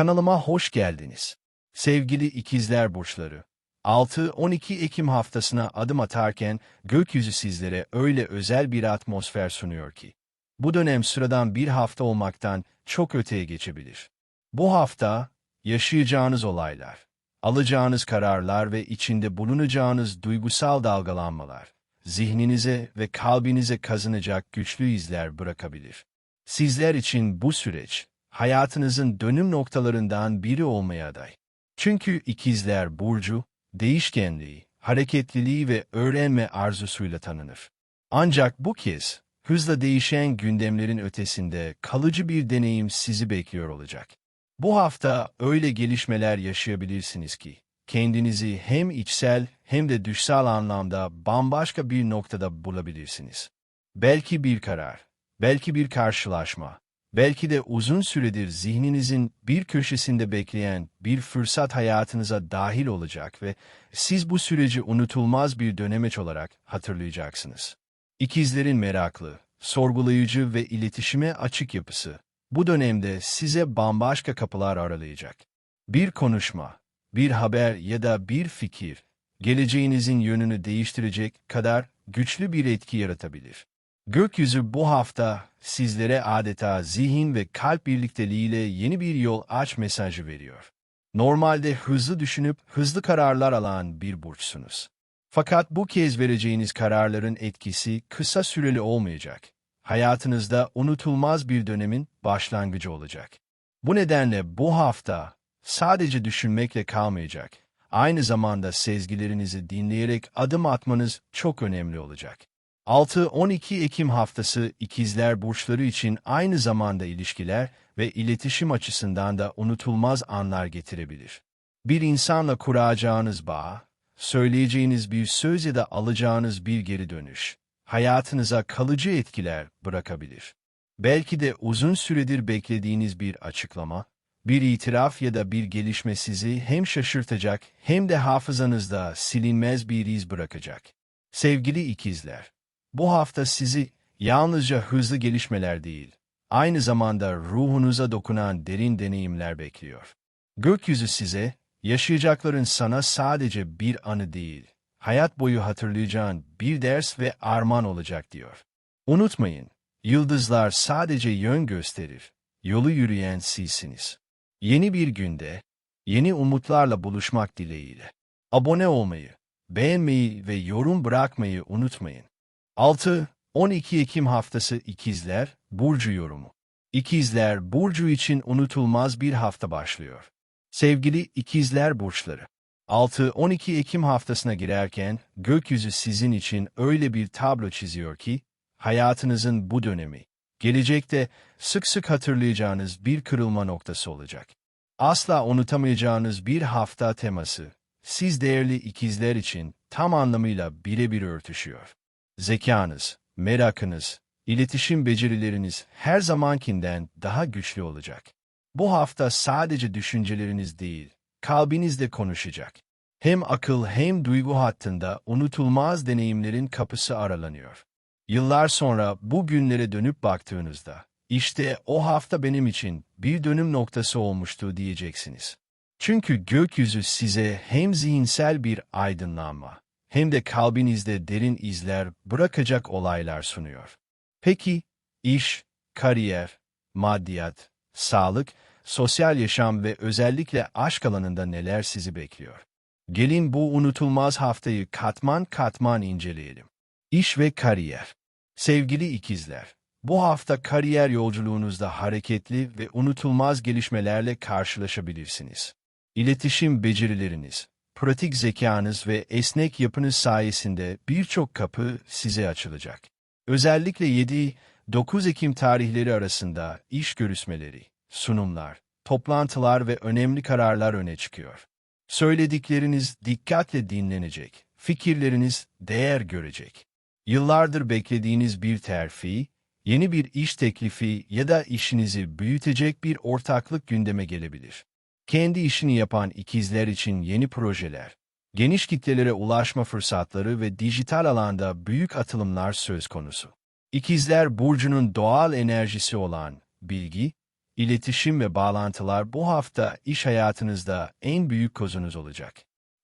Kanalıma hoş geldiniz. Sevgili ikizler burçları, 6-12 Ekim haftasına adım atarken gökyüzü sizlere öyle özel bir atmosfer sunuyor ki, bu dönem sıradan bir hafta olmaktan çok öteye geçebilir. Bu hafta yaşayacağınız olaylar, alacağınız kararlar ve içinde bulunacağınız duygusal dalgalanmalar, zihninize ve kalbinize kazanacak güçlü izler bırakabilir. Sizler için bu süreç, hayatınızın dönüm noktalarından biri olmaya aday. Çünkü ikizler burcu, değişkenliği, hareketliliği ve öğrenme arzusuyla tanınır. Ancak bu kez, hızla değişen gündemlerin ötesinde kalıcı bir deneyim sizi bekliyor olacak. Bu hafta öyle gelişmeler yaşayabilirsiniz ki, kendinizi hem içsel hem de dışsal anlamda bambaşka bir noktada bulabilirsiniz. Belki bir karar, belki bir karşılaşma, belki de uzun süredir zihninizin bir köşesinde bekleyen bir fırsat hayatınıza dahil olacak ve siz bu süreci unutulmaz bir dönemeç olarak hatırlayacaksınız. İkizlerin meraklı, sorgulayıcı ve iletişime açık yapısı, bu dönemde size bambaşka kapılar aralayacak. Bir konuşma, bir haber ya da bir fikir, geleceğinizin yönünü değiştirecek kadar güçlü bir etki yaratabilir. Gökyüzü bu hafta sizlere adeta zihin ve kalp birlikteliğiyle yeni bir yol aç mesajı veriyor. Normalde hızlı düşünüp hızlı kararlar alan bir burçsunuz. Fakat bu kez vereceğiniz kararların etkisi kısa süreli olmayacak. Hayatınızda unutulmaz bir dönemin başlangıcı olacak. Bu nedenle bu hafta sadece düşünmekle kalmayacak. Aynı zamanda sezgilerinizi dinleyerek adım atmanız çok önemli olacak. 6-12 Ekim haftası ikizler burçları için aynı zamanda ilişkiler ve iletişim açısından da unutulmaz anlar getirebilir. Bir insanla kuracağınız bağ, söyleyeceğiniz bir söz ya da alacağınız bir geri dönüş, hayatınıza kalıcı etkiler bırakabilir. Belki de uzun süredir beklediğiniz bir açıklama, bir itiraf ya da bir gelişme sizi hem şaşırtacak hem de hafızanızda silinmez bir iz bırakacak. Sevgili ikizler, bu hafta sizi yalnızca hızlı gelişmeler değil, aynı zamanda ruhunuza dokunan derin deneyimler bekliyor. Gökyüzü size, yaşayacakların sana sadece bir anı değil, hayat boyu hatırlayacağın bir ders ve armağan olacak diyor. Unutmayın, yıldızlar sadece yön gösterir, yolu yürüyen sizsiniz. Yeni bir günde, yeni umutlarla buluşmak dileğiyle. Abone olmayı, beğenmeyi ve yorum bırakmayı unutmayın. 6-12 Ekim haftası İkizler, Burcu yorumu. İkizler, Burcu için unutulmaz bir hafta başlıyor. Sevgili İkizler Burçları, 6-12 Ekim haftasına girerken gökyüzü sizin için öyle bir tablo çiziyor ki, hayatınızın bu dönemi, gelecekte sık sık hatırlayacağınız bir kırılma noktası olacak. Asla unutamayacağınız bir hafta teması, siz değerli ikizler için tam anlamıyla birebir örtüşüyor. Zekanız, merakınız, iletişim becerileriniz her zamankinden daha güçlü olacak. Bu hafta sadece düşünceleriniz değil, kalbiniz de konuşacak. Hem akıl hem duygu hattında unutulmaz deneyimlerin kapısı aralanıyor. Yıllar sonra bu günlere dönüp baktığınızda, işte o hafta benim için bir dönüm noktası olmuştu diyeceksiniz. Çünkü gökyüzü size hem zihinsel bir aydınlanma, hem de kalbinizde derin izler bırakacak olaylar sunuyor. Peki, iş, kariyer, maddiyat, sağlık, sosyal yaşam ve özellikle aşk alanında neler sizi bekliyor? Gelin bu unutulmaz haftayı katman katman inceleyelim. İş ve kariyer. Sevgili ikizler, bu hafta kariyer yolculuğunuzda hareketli ve unutulmaz gelişmelerle karşılaşabilirsiniz. İletişim becerileriniz, pratik zekanız ve esnek yapınız sayesinde birçok kapı size açılacak. Özellikle 7-9 Ekim tarihleri arasında iş görüşmeleri, sunumlar, toplantılar ve önemli kararlar öne çıkıyor. Söyledikleriniz dikkatle dinlenecek, fikirleriniz değer görecek. Yıllardır beklediğiniz bir terfi, yeni bir iş teklifi ya da işinizi büyütecek bir ortaklık gündeme gelebilir. Kendi işini yapan ikizler için yeni projeler, geniş kitlelere ulaşma fırsatları ve dijital alanda büyük atılımlar söz konusu. İkizler Burcu'nun doğal enerjisi olan bilgi, iletişim ve bağlantılar bu hafta iş hayatınızda en büyük kozunuz olacak.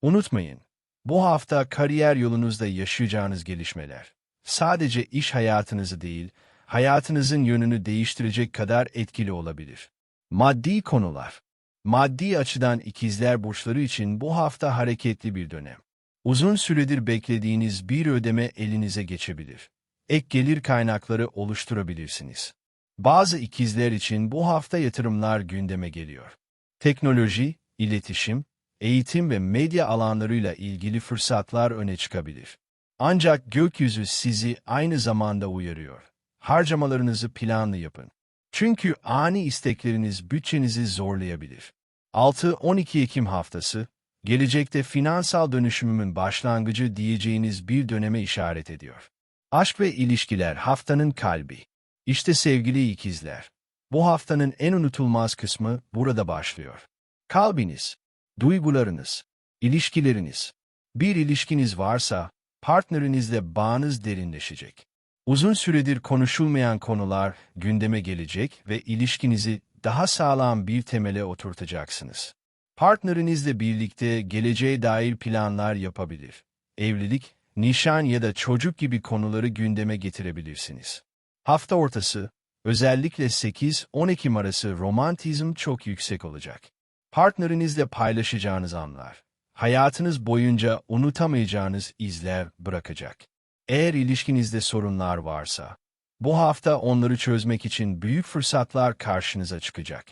Unutmayın, bu hafta kariyer yolunuzda yaşayacağınız gelişmeler, sadece iş hayatınızı değil, hayatınızın yönünü değiştirecek kadar etkili olabilir. Maddi konular Maddi açıdan ikizler burçları için bu hafta hareketli bir dönem. Uzun süredir beklediğiniz bir ödeme elinize geçebilir. Ek gelir kaynakları oluşturabilirsiniz. Bazı ikizler için bu hafta yatırımlar gündeme geliyor. Teknoloji, iletişim, eğitim ve medya alanlarıyla ilgili fırsatlar öne çıkabilir. Ancak gökyüzü sizi aynı zamanda uyarıyor. Harcamalarınızı planlı yapın. Çünkü ani istekleriniz bütçenizi zorlayabilir. 6-12 Ekim haftası, gelecekte finansal dönüşümümün başlangıcı diyeceğiniz bir döneme işaret ediyor. Aşk ve ilişkiler haftanın kalbi. İşte sevgili ikizler. Bu haftanın en unutulmaz kısmı burada başlıyor. Kalbiniz, duygularınız, ilişkileriniz. Bir ilişkiniz varsa, partnerinizle bağınız derinleşecek. Uzun süredir konuşulmayan konular gündeme gelecek ve ilişkinizi daha sağlam bir temele oturtacaksınız. Partnerinizle birlikte geleceğe dair planlar yapabilir. Evlilik, nişan ya da çocuk gibi konuları gündeme getirebilirsiniz. Hafta ortası, özellikle 8-10 Ekim arası romantizm çok yüksek olacak. Partnerinizle paylaşacağınız anlar, hayatınız boyunca unutamayacağınız izler bırakacak. Eğer ilişkinizde sorunlar varsa, bu hafta onları çözmek için büyük fırsatlar karşınıza çıkacak.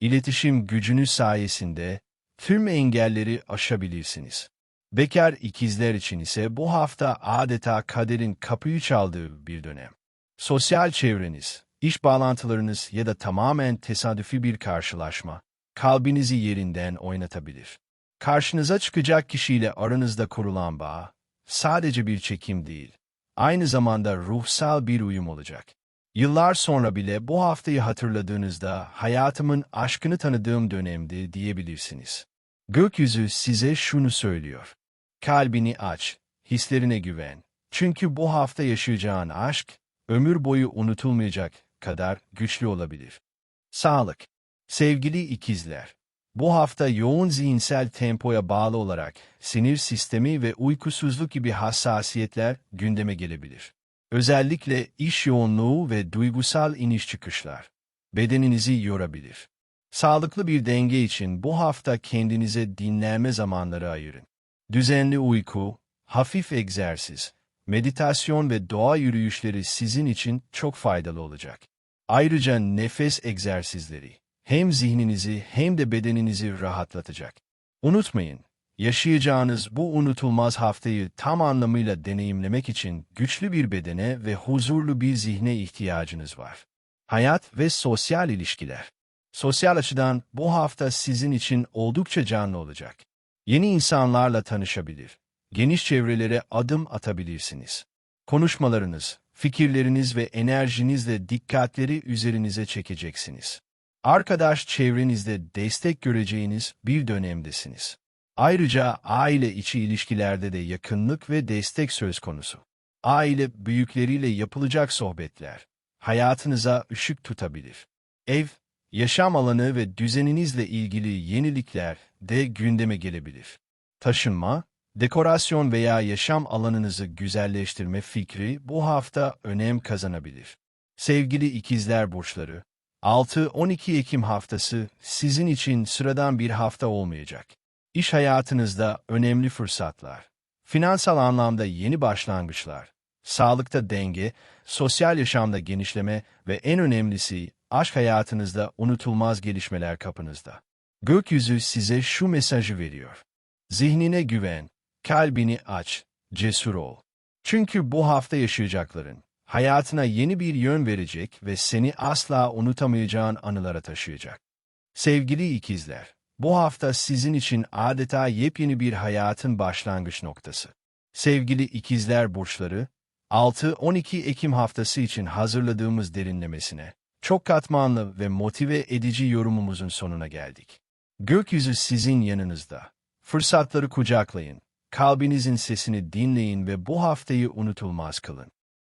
İletişim gücünüz sayesinde tüm engelleri aşabilirsiniz. Bekar ikizler için ise bu hafta adeta kaderin kapıyı çaldığı bir dönem. Sosyal çevreniz, iş bağlantılarınız ya da tamamen tesadüfi bir karşılaşma, kalbinizi yerinden oynatabilir. Karşınıza çıkacak kişiyle aranızda kurulan bağ, sadece bir çekim değil, aynı zamanda ruhsal bir uyum olacak. Yıllar sonra bile bu haftayı hatırladığınızda hayatımın aşkını tanıdığım dönemdi diyebilirsiniz. Gökyüzü size şunu söylüyor. Kalbini aç, hislerine güven. Çünkü bu hafta yaşayacağın aşk, ömür boyu unutulmayacak kadar güçlü olabilir. Sağlık Sevgili ikizler, bu hafta yoğun zihinsel tempoya bağlı olarak sinir sistemi ve uykusuzluk gibi hassasiyetler gündeme gelebilir. Özellikle iş yoğunluğu ve duygusal iniş çıkışlar bedeninizi yorabilir. Sağlıklı bir denge için bu hafta kendinize dinlenme zamanları ayırın. Düzenli uyku, hafif egzersiz, meditasyon ve doğa yürüyüşleri sizin için çok faydalı olacak. Ayrıca nefes egzersizleri hem zihninizi hem de bedeninizi rahatlatacak. Unutmayın, yaşayacağınız bu unutulmaz haftayı tam anlamıyla deneyimlemek için güçlü bir bedene ve huzurlu bir zihne ihtiyacınız var. Hayat ve sosyal ilişkiler. Sosyal açıdan bu hafta sizin için oldukça canlı olacak. Yeni insanlarla tanışabilir, geniş çevrelere adım atabilirsiniz. Konuşmalarınız, fikirleriniz ve enerjinizle dikkatleri üzerinize çekeceksiniz. Arkadaş çevrenizde destek göreceğiniz bir dönemdesiniz. Ayrıca aile içi ilişkilerde de yakınlık ve destek söz konusu. Aile büyükleriyle yapılacak sohbetler hayatınıza ışık tutabilir. Ev, yaşam alanı ve düzeninizle ilgili yenilikler de gündeme gelebilir. Taşınma, dekorasyon veya yaşam alanınızı güzelleştirme fikri bu hafta önem kazanabilir. Sevgili ikizler burçları, 6-12 Ekim haftası sizin için sıradan bir hafta olmayacak. İş hayatınızda önemli fırsatlar, finansal anlamda yeni başlangıçlar, sağlıkta denge, sosyal yaşamda genişleme ve en önemlisi aşk hayatınızda unutulmaz gelişmeler kapınızda. Gökyüzü size şu mesajı veriyor. Zihnine güven, kalbini aç, cesur ol. Çünkü bu hafta yaşayacakların, hayatına yeni bir yön verecek ve seni asla unutamayacağın anılara taşıyacak. Sevgili ikizler, bu hafta sizin için adeta yepyeni bir hayatın başlangıç noktası. Sevgili ikizler burçları, 6-12 Ekim haftası için hazırladığımız derinlemesine, çok katmanlı ve motive edici yorumumuzun sonuna geldik. Gökyüzü sizin yanınızda. Fırsatları kucaklayın, kalbinizin sesini dinleyin ve bu haftayı unutulmaz kılın.